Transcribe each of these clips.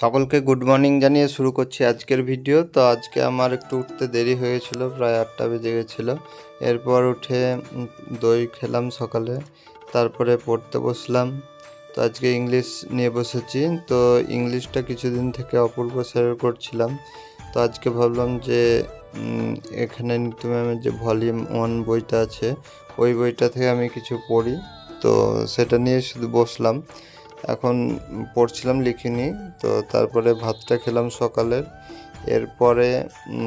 সকলকে good morning জানিয়ে শুরু করছি আজকের ভিডিও তো আজকে আমার একটু উঠতে দেরি হয়েছিল, প্রায় আটটা বেজে গেছিল। এরপর উঠে দই খেলাম সকালে, তারপরে পড়তে বসলাম। তো আজকে ইংলিশ নিয়ে বসেছি, তো ইংলিশটা কিছুদিন থেকে অপূর্ব স্যার করছিলাম তো আজকে ভাবলাম যে এখানে নিতু ম্যামের যে ভলিউম ওয়ান বইটা আছে, ওই বইটা থেকে আমি কিছু পড়ি। তো সেটা নিয়ে শুধু বসলাম। এখন পড়ছিলাম লিখিনি, তো তারপরে ভাতটা খেলাম সকালের। এরপরে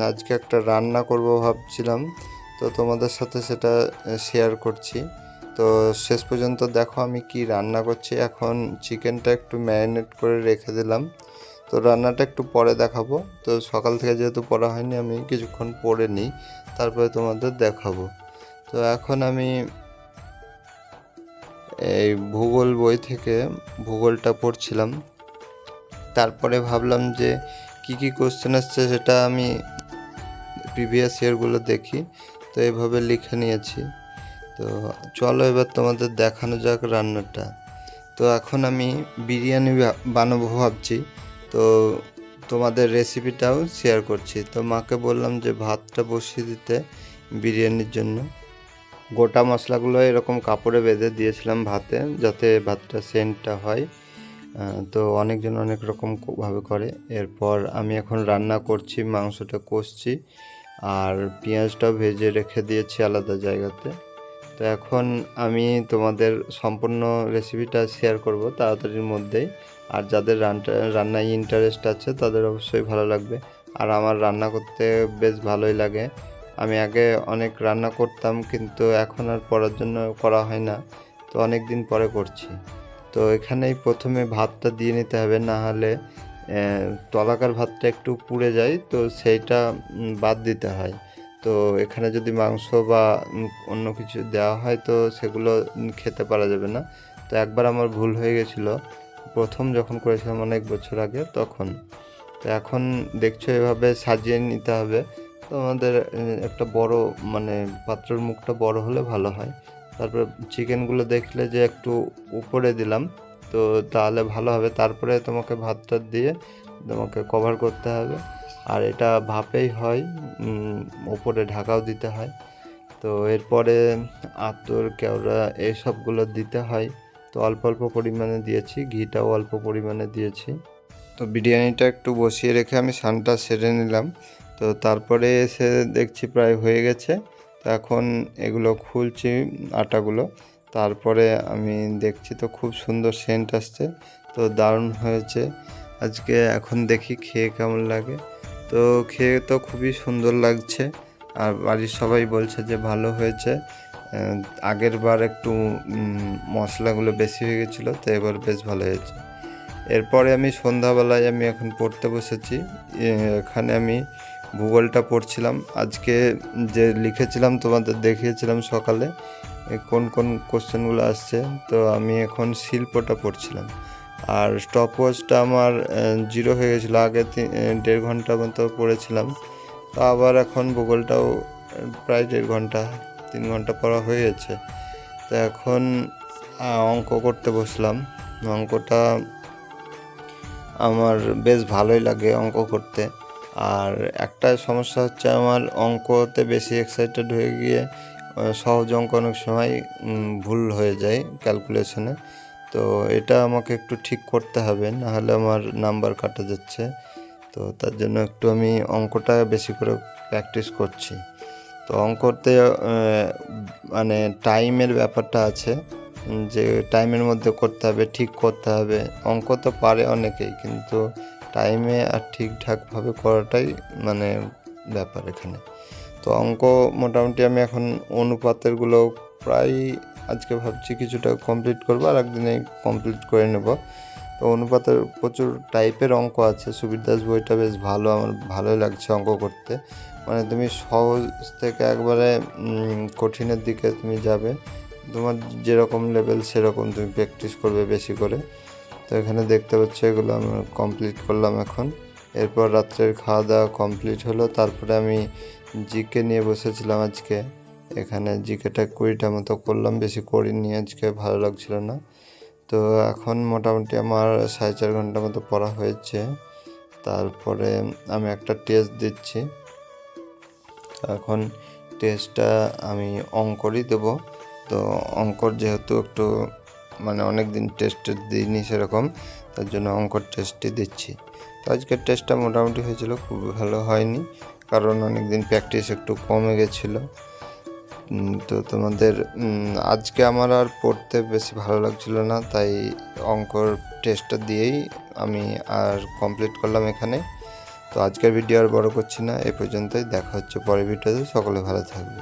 আজকে একটা রান্না করব ভাবছিলাম, তো তোমাদের সাথে সেটা শেয়ার করছি। তো শেষ পর্যন্ত দেখো আমি কি রান্না করছি। এখন চিকেনটা একটু ম্যারিনেট করে রেখে দিলাম। তো রান্নাটা একটু পরে দেখাবো। তো সকাল থেকে যেহেতু পড়া হয়নি, আমি কিছুক্ষণ পড়ে নিই, তারপরে তোমাদের দেখাবো। তো এখন আমি এই ভূগোল বই থেকে ভূগোলটা পড়ছিলাম। তারপরে ভাবলাম যে কি কি কোশ্চেন আসছে সেটা আমি প্রিভিয়াস ইয়ারগুলো দেখি, তো এভাবে লিখে নিয়েছি। তো চলো এবার তোমাদের দেখানো যাক রান্নাটা। তো এখন আমি বিরিয়ানি বানাবো ভাবছি। তো তোমাদের রেসিপিটাও শেয়ার করছি। তো মাকে বললাম যে ভাতটা বসিয়ে দিতে বিরিয়ানির জন্য। গোটা মশলাগুলো এরকম কাপড়ে বেঁধে দিয়েছিলাম ভাতে, যাতে ভাতটা সেন্টটা হয়। তো অনেকজন অনেক রকম ভাবে করে। এরপর আমি এখন রান্না করছি, মাংসটা কষছি, আর পেঁয়াজটাও ভেজে রেখে দিয়েছি আলাদা জায়গাতে। তো এখন আমি তোমাদের সম্পূর্ণ রেসিপিটা শেয়ার করব তাড়াতাড়ির মধ্যেই। আর যাদের রান্না রান্নায় ইন্টারেস্ট আছে, তাদের অবশ্যই ভালো লাগবে। আর আমার রান্না করতে বেশ ভালোই লাগে। আমি আগে অনেক রান্না করতাম, কিন্তু এখন আর পড়ার জন্য করা হয় না। তো অনেক দিন পরে করছি। তো এখানেই প্রথমে ভাতটা দিয়ে নিতে হবে, না হলে তলাকার ভাতটা একটু পুড়ে যায়, তো সেইটা বাদ দিতে হয়। তো এখানে যদি মাংস বা অন্য কিছু দেওয়া হয়, তো সেগুলো খেতে পারা যাবে না। তো একবার আমার ভুল হয়ে গেছিল। প্রথম যখন করেছিলাম অনেক বছর আগে, তখন। তো এখন দেখছ এভাবে সাজিয়ে নিতে হবে। তো আমাদের একটা বড় মানে পাত্রের মুখটা বড় হলে ভালো হয়। তারপরে চিকেনগুলো দেখলে যে একটু উপরে দিলাম, তো তাহলে ভালো হবে। তারপরে তোমাকে ভাতটা দিয়ে তোমাকে কভার করতে হবে। আর এটা ভাপেই হয় উপরে ঢাকাও দিতে হয়। তো এরপরে আতর, কেওড়া এইসবগুলো দিতে হয়। তো অল্প অল্প পরিমাণে দিয়েছি, ঘিটাও অল্প পরিমাণে দিয়েছি। তো বিরিয়ানিটা একটু বসিয়ে রেখে আমি সানটা সেরে নিলাম। তো তারপরে এসে দেখছি প্রায় হয়ে গেছে। তো এখন এগুলো খুলছি আটাগুলো। তারপরে আমি দেখছি তো খুব সুন্দর সেন্ট আসছে। তো দারুণ হয়েছে। আজকে এখন দেখি খেয়ে কেমন লাগে। তো খেয়ে তো খুবই সুন্দর লাগছে। আর বাড়ির সবাই বলছে যে ভালো হয়েছে। আগের বার একটু মশলাগুলো বেশি হয়ে গেছিল, তো এবার বেশ ভালো হয়েছে। এরপরে আমি সন্ধ্যাবেলায় আমি এখন পড়তে বসেছি। এখানে আমি ভূগোলটা পড়ছিলাম। আজকে যে লিখেছিলাম, তোমাদের দেখিয়েছিলাম সকালে কোন কোন কোশ্চেনগুলো আসছে, তো আমি এখন শিল্পটা পড়ছিলাম। আর স্টপ ওয়াচটা আমার জিরো হয়ে গেছিল, আগে দেড় ঘণ্টা মতো পড়েছিলাম। তো আবার এখন ভূগোলটাও প্রায় দেড় ঘণ্টা, তিন ঘণ্টা পড়া হয়ে গেছে। তো এখন অঙ্ক করতে বসলাম। অঙ্কটা আমার বেশ ভালোই লাগে অঙ্ক করতে। আর একটা সমস্যা হচ্ছে আমার অঙ্কতে বেশি এক্সাইটেড হয়ে গিয়ে সহজ অঙ্ক অনেক সময় ভুল হয়ে যায় ক্যালকুলেশনে তো এটা আমাকে একটু ঠিক করতে হবে, নাহলে আমার নাম্বার কাটা যাচ্ছে। তো তার জন্য একটু আমি অঙ্কটা বেশি করে প্র্যাকটিস করছি। তো অঙ্কতে মানে টাইমের ব্যাপারটা আছে, যে টাইমের মধ্যে করতে হবে, ঠিক করতে হবে। অঙ্ক তো পারে অনেকেই, কিন্তু টাইমে আর ঠিকঠাকভাবে করাটাই মানে ব্যাপার এখানে। তো অঙ্ক মোটামুটি আমি এখন অনুপাতেরগুলো প্রায় আজকে ভাবছি কিছুটা কমপ্লিট করব আর একদিনে কমপ্লিট করে নেব। তো অনুপাতের প্রচুর টাইপের অঙ্ক আছে, সুবির দাস বইটা বেশ ভালো, আমার ভালোই লাগছে অঙ্ক করতে। মানে তুমি সহজ থেকে একবারে কঠিনের দিকে তুমি যাবে, তোমার যেরকম লেভেল সেরকম তুমি প্র্যাকটিস করবে বেশি করে। তো এখানে দেখতে পাচ্ছ এগুলো আমি কমপ্লিট করলাম এখন। এরপর রাত্রের খাওয়া দাওয়া কমপ্লিট হলো। তারপরে আমি জিকে নিয়ে বসেছিলাম আজকে। এখানে জিকেটা কুড়িটা মতো করলাম, বেশি করিনি আজকে, ভালো লাগছিল না। তো এখন মোটামুটি আমার সাড়ে চার ঘণ্টা মতো পড়া হয়েছে। তারপরে আমি একটা টেস্ট দিচ্ছি। এখন টেস্টটা আমি অঙ্করই দেবো। তো অঙ্কর যেহেতু একটু মানে অনেক দিন টেস্ট দিইনি সেরকম, তার জন্য অঙ্কর টেস্টই দিচ্ছি। তো আজকের টেস্টটা মোটামুটি হয়েছিল, খুব ভালো হয়নি, কারণ অনেক দিন প্র্যাকটিস একটু কমে গেছিল। তো তোমাদের আজকে আমার আর পড়তে বেশি ভালো লাগছিল না, তাই অঙ্কর টেস্টটা দিয়েই আমি আর কমপ্লিট করলাম এখানে। তো আজকের ভিডিও আর বড় করছি না, এ পর্যন্তই, দেখা হচ্ছে পরের ভিডিওতে সকলে ভালো থাকবে।